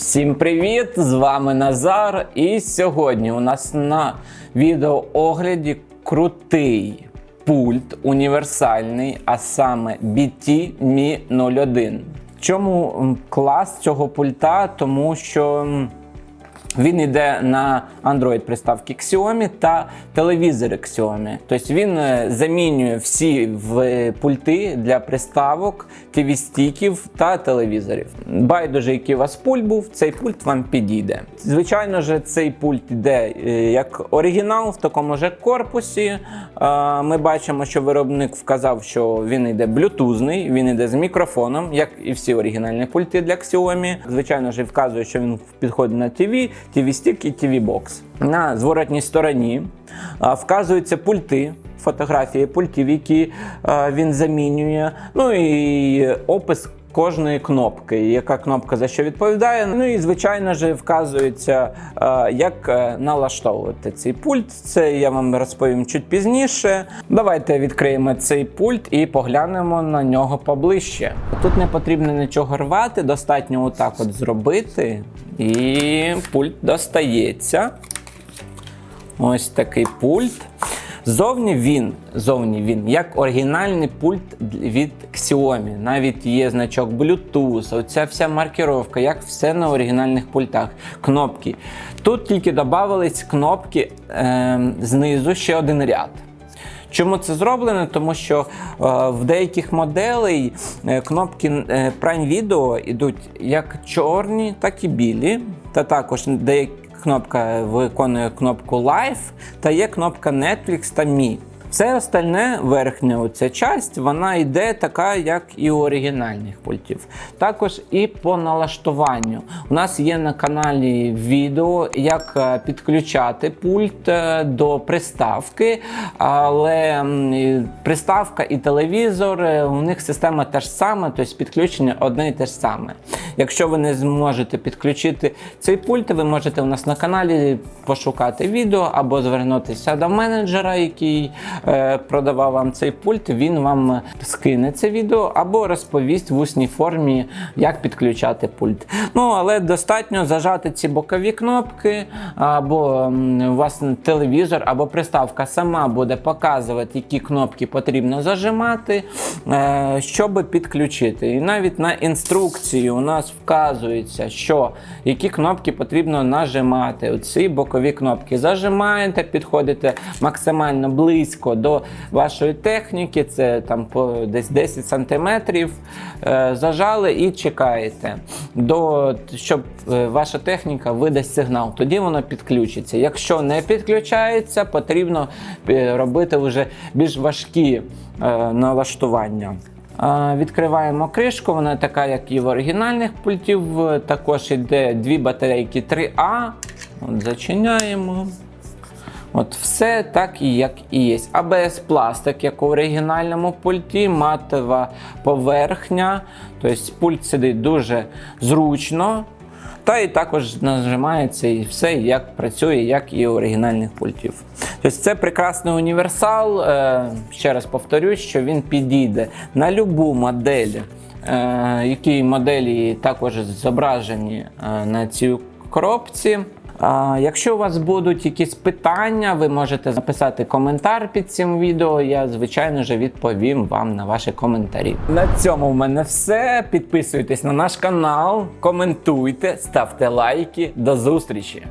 Всім привіт! З вами Назар. І сьогодні у нас на відеоогляді крутий пульт універсальний, а саме BT Mi 01. Чому клас цього пульта? Тому що він йде на Android приставки Xiaomi та телевізори Xiaomi. Тобто він е, замінює всі в пульти для приставок, TV-стіків та телевізорів. Байдуже, який у вас пульт був, цей пульт вам підійде. Звичайно ж, цей пульт йде е, як оригінал в такому же корпусі. Е, Ми бачимо, що виробник вказав, що він йде блютузний, він йде з мікрофоном, як і всі оригінальні пульти для Xiaomi. Звичайно ж, вказує, що він підходить на TV, TV-стік і TV-бокс. На зворотній стороні вказуються пульти. Фотографії пультів, які він замінює. Ну і опис кожної кнопки, яка кнопка за що відповідає. Ну і звичайно ж вказується, е, як е, налаштовувати цей пульт. Це я вам розповім чуть пізніше. Давайте відкриємо цей пульт і поглянемо на нього поближче. Тут не потрібно нічого рвати, достатньо отак от зробити, і пульт достається. Ось такий пульт. Зовні він, зовні він, як оригінальний пульт від Xiaomi. Навіть є значок Bluetooth, оця вся маркировка, як все на оригінальних пультах. Кнопки. Тут тільки додавались кнопки е, знизу ще один ряд. Чому це зроблено? Тому що е, в деяких моделей е, кнопки е, Prime Video йдуть як чорні, так і білі. Та також деякі кнопка виконує кнопку Live, та є кнопка Netflix та Mi. Все остальне, верхня оця часть, вона йде така, як і у оригінальних пультів. Також і по налаштуванню. У нас є на каналі відео, як е, підключати пульт е, до приставки, але приставка і телевізор, е, у них система та ж сама, тобто підключення одне і те ж саме. Якщо ви не зможете підключити цей пульт, ви можете у нас на каналі пошукати відео або звернутися до менеджера, який продавав вам цей пульт. Він вам скине це відео або розповість в усній формі, як підключати пульт. Ну але достатньо зажати ці бокові кнопки, або у вас телевізор, або приставка сама буде показувати, які кнопки потрібно зажимати, е, щоб підключити. І навіть на інструкції у нас вказується, що які кнопки потрібно нажимати. Оці бокові кнопки зажимаєте, підходите максимально близько до вашої техніки, це там по десь 10 сантиметрів. е, Зажали і чекаєте, до, щоб е, ваша техніка видасть сигнал. Тоді воно підключиться. Якщо не підключається, потрібно е, робити вже більш важкі налаштування. Відкриваємо кришку, вона така, як і в оригінальних пультів. Також йде дві батарейки 3А. От Зачиняємо. От все так і як і є. АБС пластик, як у оригінальному пульті, матова поверхня. Тобто пульт сидить дуже зручно. Та і також нажимається і все як працює, як і у оригінальних пультів. Тобто це прекрасний універсал. Е, ще раз повторюсь, що він підійде на любу модель, е, які моделі також зображені е, на цій коробці. Якщо у вас будуть якісь питання, ви можете написати коментар під цим відео. Я, звичайно ж, відповім вам на ваші коментарі. На цьому в мене все. Підписуйтесь на наш канал, коментуйте, ставте лайки. До зустрічі!